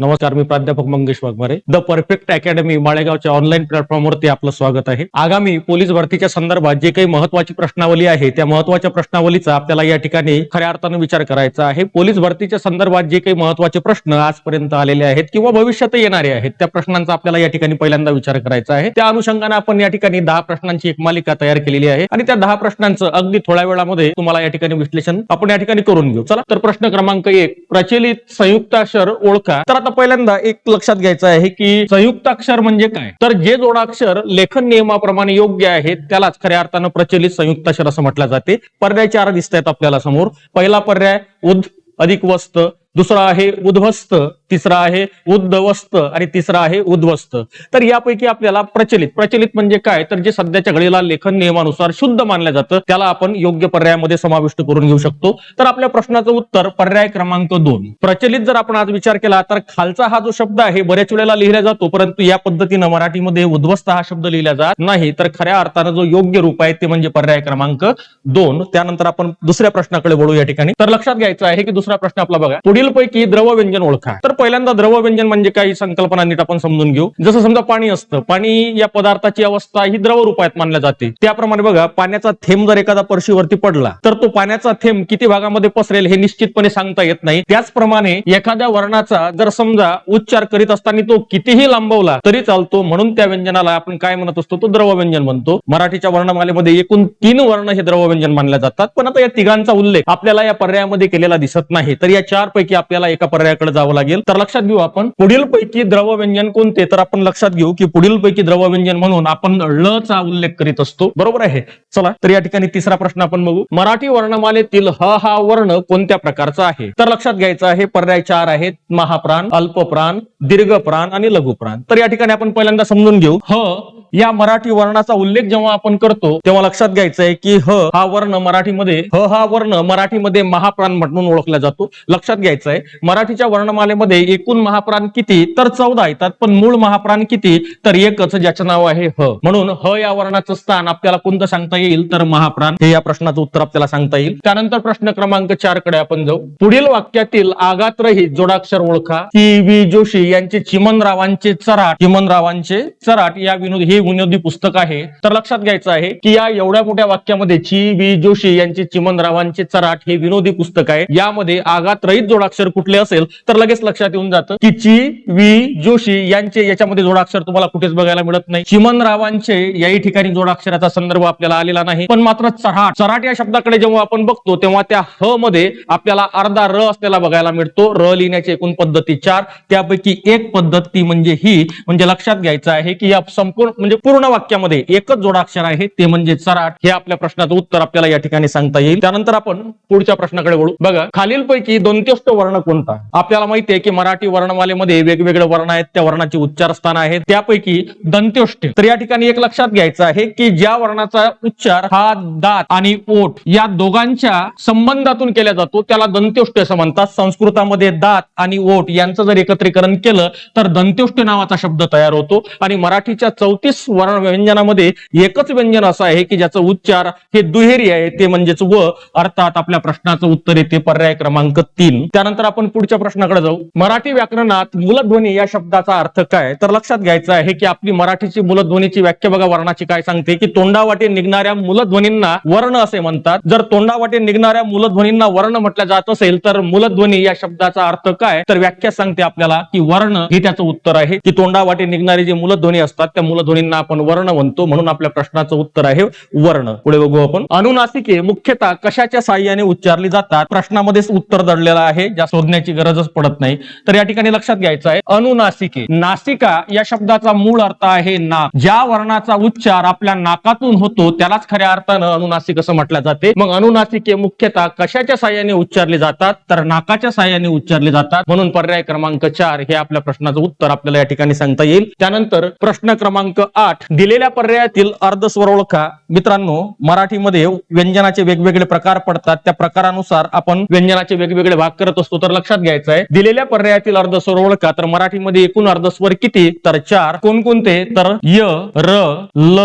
नमस्कार मी प्राध्यापक Mangesh Waghmare. The perfect academy माळेगावच्या online प्लॅटफॉर्मवरती आपलं स्वागत आहे. आगामी पोलीस भरतीच्या संदर्भात जे काही महत्वाची प्रश्नावली आहे त्या महत्त्वाच्या प्रश्नावलीचा आपल्याला या ठिकाणी खऱ्या अर्थानं विचार करायचा आहे. पोलीस भरतीच्या संदर्भात जे काही महत्त्वाचे प्रश्न आजपर्यंत आलेले आहेत किंवा भविष्यात येणारे आहेत त्या प्रश्नांचा आपल्याला या ठिकाणी पहिल्यांदा विचार करायचा आहे. त्या अनुषंगाने आपण या ठिकाणी दहा प्रश्नांची एक मालिका तयार केलेली आहे. आणि त्या दहा प्रश्नांचं अगदी थोड्या वेळामध्ये तुम्हाला या ठिकाणी विश्लेषण आपण या ठिकाणी करून घेऊ. चला तर प्रश्न क्रमांक एक प्रचलित संयुक्ताक्षर ओळखा. तर आता पहिल्यांदा एक लक्षात घ्यायचं आहे की संयुक्ताक्षर म्हणजे काय? तर जे जोडाक्षर लेखन नियमाप्रमाणे योग्य आहे त्यालाच खऱ्या अर्थानं प्रचलित संयुक्ताक्षर असं म्हटलं जाते. पर्याय चार दिसत आहेत आपल्याला समोर. पहिला पर्याय उद अधिक वस्त. दुसरा आहे उद्ध्वस्त. तिसरा आहे उद्धवस्त आणि तिसरा आहे उद्ध्वस्त. तर यापैकी आपल्याला प्रचलित प्रचलित म्हणजे काय? तर जे सध्याच्या घडीला लेखन नियमानुसार शुद्ध मानलं जातं त्याला आपण योग्य पर्यायामध्ये समाविष्ट करून घेऊ शकतो. तर आपल्या प्रश्नाचं उत्तर पर्याय क्रमांक दोन. प्रचलित जर आपण आज विचार केला तर खालचा हा जो शब्द आहे बऱ्याच वेळेला लिहिला जातो परंतु या पद्धतीनं मराठीमध्ये उद्ध्वस्त हा शब्द लिहिला जात नाही. तर खऱ्या अर्थानं जो योग्य रूप आहे ते म्हणजे पर्याय क्रमांक दोन. त्यानंतर आपण दुसऱ्या प्रश्नाकडे वळू या ठिकाणी. तर लक्षात घ्यायचं आहे की दुसरा प्रश्न आपला बघा. पुढील पैकी द्रव व्यंजन ओळखा. तर पहिल्यांदा द्रव व्यंजन म्हणजे काही संकल्पना नीट आपण समजून घेऊ. जसं समजा पाणी असतं पाणी या पदार्थाची अवस्था ही द्रव रूपात मानल्या जाते. त्याप्रमाणे बघा पाण्याचा थेंब जर एखादा पर्शीवरती पडला तर तो पाण्याचा थेंब किती भागामध्ये पसरेल हे निश्चितपणे सांगता येत नाही. त्याचप्रमाणे एखाद्या वर्णाचा जर समजा उच्चार करीत असताना तो कितीही लांबवला तरी चालतो म्हणून त्या व्यंजनाला आपण काय म्हणत असतो तो द्रव व्यंजन म्हणतो. मराठीच्या वर्णमालेमध्ये एकूण तीन वर्ण हे द्रव व्यंजन मानले जातात. पण आता या तिघांचा उल्लेख आपल्याला या पर्यायामध्ये केलेला दिसत नाही. तर या चार पैकी आपल्याला एका पर्यायाकडे जावं लागेल. तर लक्षात घेऊ आपण. पुढील पैकी द्रव व्यंजन कोणते? तर आपण लक्षात घेऊ की पुढील पैकी द्रव व्यंजन म्हणून आपण ळ चा उल्लेख करीत असतो. बरोबर आहे? चला तर या ठिकाणी तिसरा प्रश्न आपण बघू. मराठी वर्णमालेतील ह हा वर्ण कोणत्या प्रकारचा आहे? तर लक्षात घ्यायचं आहे पर्याय चार आहेत. महाप्राण अल्पप्राण दीर्घप्राण आणि लघुप्राण. तर या ठिकाणी आपण पहिल्यांदा समजून घेऊ. ह या मराठी वर्णाचा उल्लेख जेव्हा आपण करतो तेव्हा लक्षात घ्यायचं आहे की ह हा वर्ण मराठीमध्ये ह हा वर्ण मराठीमध्ये महाप्राण म्हणून ओळखला जातो. लक्षात घ्यायचं आहे मराठीच्या वर्णमालेमध्ये एकूण महाप्राण किती तर चौदा येतात पण मूळ महाप्राण किती तर एकच ज्याचं नाव आहे ह. म्हणून ह या वर्णाचं स्थान आपल्याला कोणतं सांगता येईल? तर महाप्राण. हे या प्रश्नाचं उत्तर आपल्याला सांगता येईल. त्यानंतर प्रश्न क्रमांक चारकडे आपण जाऊ. पुढील वाक्यातील आगात्रहित जोडाक्षर ओळखा. T V. जोशी यांचे चिमनरावांचे चराट चिमनरावांचे चराट या विनोद हे ही विनोदी पुस्तक आहे. तर लक्षात घ्यायचं आहे की या एवढ्या मोठ्या वाक्यामध्ये ची व्ही जोशी यांचे चिमनरावांचे चराट हे विनोदी पुस्तक आहे. यामध्ये आगात रहित जोडाक्षर कुठले असेल तर लगेच लक्षात येऊन जातं की ची वी जोशी यांचे याच्यामध्ये जोडाक्षर तुम्हाला कुठेच बघायला मिळत नाही. चिमनरावांचे याही ठिकाणी जोडाक्षराचा संदर्भ आपल्याला आलेला नाही. पण मात्र चराट चराट या शब्दाकडे जेव्हा आपण बघतो तेव्हा त्या ह मध्ये आपल्याला अर्धा र असलेला बघायला मिळतो. र लिहिण्याची एकूण पद्धती चार. त्यापैकी एक पद्धत ती म्हणजे ही. म्हणजे लक्षात घ्यायचं आहे की या संपूर्ण म्हणजे पूर्ण वाक्यामध्ये एकच जोडाक्षर आहे ते म्हणजे चराट हे आपल्या प्रश्नाचं उत्तर आपल्याला या ठिकाणी सांगता येईल. त्यानंतर आपण पुढच्या प्रश्नाकडे वळू. बघा खालीलपैकी दोनतेष्ट वर्ण कोणता? आपल्याला माहिती आहे की मराठी वर्णमालेमध्ये वेगवेगळे वर्ण आहेत त्या वर्णाचे उच्चार स्थान आहेत. त्यापैकी दंत्योष्ट. तर या ठिकाणी एक लक्षात घ्यायचं आहे की ज्या वर्णाचा उच्चार हा दात आणि ओठ या दोघांच्या संबंधातून केला जातो त्याला दंत्योष्ट असं म्हणतात. संस्कृतामध्ये दात आणि ओठ यांचं जर एकत्रीकरण केलं तर दंत्योष्ट नावाचा शब्द तयार होतो. आणि मराठीच्या चौतीस वर्ण व्यंजनामध्ये एकच व्यंजन असं आहे की ज्याचा उच्चार हे दुहेरी आहे ते म्हणजेच व अर्थात आपल्या प्रश्नाचं उत्तर येते पर्याय क्रमांक तीन. त्यानंतर आपण पुढच्या प्रश्नाकडे जाऊ. मराठी व्याकरणात मूलध्वनी या शब्दाचा अर्थ काय? तर लक्षात घ्यायचं आहे की आपली मराठीची मूलध्वनीची व्याख्या बघा वर्णाची काय सांगते की तोंडावाटे निघणाऱ्या मूलध्वनींना वर्ण असे म्हणतात. जर तोंडावाटे निघणाऱ्या मूलध्वनींना वर्ण म्हटलं जात असेल तर मूलध्वनी या शब्दाचा अर्थ काय? तर व्याख्या सांगते आपल्याला की वर्ण हे त्याचं उत्तर आहे की तोंडावाटे निघणारे जे मूलध्वनी असतात त्या गोष्टींना आपण वर्ण म्हणतो म्हणून आपल्या प्रश्नाचं उत्तर आहे वर्ण. पुढे बघू आपण. अनुनासिके मुख्यतः कशाच्या साह्याने उच्चारली जातात? प्रश्नामध्येच उत्तर दडलेलं आहे ज्या शोधण्याची गरजच पडत नाही. तर या ठिकाणी लक्षात घ्यायचं आहे. अनुनासिके नासिका या शब्दाचा मूळ अर्थ आहे नाक ज्या वर्णाचा उच्चार आपल्या नाकातून होतो त्यालाच खऱ्या अर्थानं अनुनासिक असं म्हटलं जाते. मग अनुनासिके मुख्यतः कशाच्या साह्याने उच्चारले जातात? तर नाकाच्या साह्याने उच्चारले जातात. म्हणून पर्याय क्रमांक चार हे आपल्या प्रश्नाचं उत्तर आपल्याला या ठिकाणी सांगता येईल. त्यानंतर प्रश्न क्रमांक आठ दिलेल्या पर्यायातील अर्धस्वरोळखा मित्रांनो मराठीमध्ये व्यंजनाचे वेगवेगळे प्रकार पडतात. त्या प्रकारानुसार आपण व्यंजनाचे वेगवेगळे भाग करत असतो. तर लक्षात घ्यायचं आहे दिलेल्या पर्यायातील अर्धस्वर ओळखा तर मराठीमध्ये एकूण अर्धस्वर किती? तर चार. कोणकोणते? तर य र ल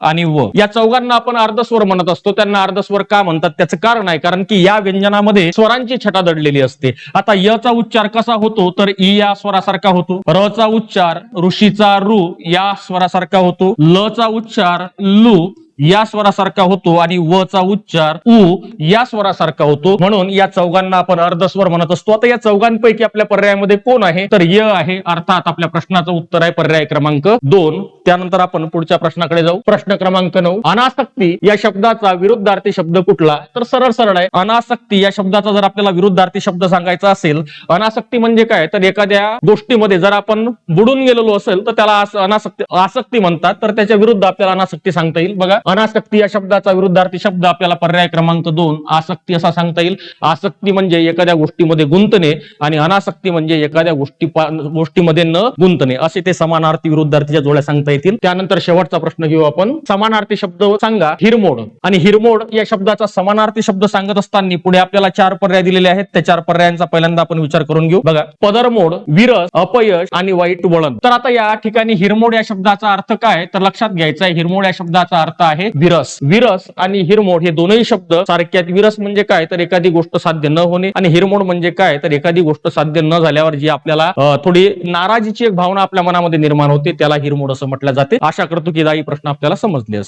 आणि व. या चौघांना आपण अर्धस्वर म्हणत असतो. त्यांना अर्धस्वर का म्हणतात? त्याचं कारण आहे. कारण की या व्यंजनामध्ये स्वरांची छटा दडलेली असते. आता य चा उच्चार कसा होतो? तर इ या स्वरासारखा होतो. र चा उच्चार ऋषीचा रु या स्वरासारखा होतो. ल चा उच्चार लू. या स्वरासारखा होतो आणि व चा उच्चार उ या स्वरासारखा होतो. म्हणून या चौघांना आपण अर्धस्वर म्हणत असतो. आता या चौघांपैकी आपल्या पर्यायामध्ये कोण आहे? तर य आहे. अर्थात आपल्या प्रश्नाचं उत्तर आहे पर्याय क्रमांक दोन. त्यानंतर आपण पुढच्या प्रश्नाकडे जाऊ. प्रश्न क्रमांक नऊ. अनासक्ती या शब्दाचा विरुद्धार्थी शब्द कुठला? तर सरळ सरळ आहे. अनासक्ती या शब्दाचा जर आपल्याला विरुद्धार्थी शब्द सांगायचा असेल अनासक्ती म्हणजे काय? तर एखाद्या गोष्टीमध्ये जर आपण बुडून गेलेलो असेल तर त्याला अनासक्ती आसक्ती म्हणतात. तर त्याच्या विरुद्ध आपल्याला अनासक्ती सांगता येईल. बघा. अनासक्ती या शब्दाचा विरुद्धार्थी शब्द आपल्याला पर्याय क्रमांक दोन आसक्ती असा सांगता येईल. आसक्ती म्हणजे एखाद्या गोष्टीमध्ये गुंतणे आणि अनासक्ती म्हणजे एखाद्या गोष्टी गोष्टीमध्ये न गुंतणे. असे ते समानार्थी विरुद्धार्थीच्या जोड्या सांगता येतील. त्यानंतर शेवटचा प्रश्न घेऊ आपण. समानार्थी शब्द सांगा हिरमोड. आणि हिरमोड या शब्दाचा समानार्थी शब्द सांगत असताना पुढे आपल्याला चार पर्याय दिलेले आहेत. त्या चार पर्यायांचा पहिल्यांदा आपण विचार करून घेऊ. बघा पदरमोड विरस अपयश आणि वाईट वळण. तर आता या ठिकाणी हिरमोड या शब्दाचा अर्थ काय तर लक्षात घ्यायचा आहे. हिरमोड या शब्दाचा अर्थ आहे विरस. विरस आणि हिरमोड हे दोनही शब्द सारखे आहेत. विरस म्हणजे काय? तर एखादी गोष्ट साध्य न होणे आणि हिरमोड म्हणजे काय? तर एखादी गोष्ट साध्य न झाल्यावर जी आपल्याला थोडी नाराजीची एक भावना आपल्या मनामध्ये निर्माण होते त्याला हिरमोड असं म्हटलं जाते. आशा करतो की दाई प्रश्न आपल्याला समजले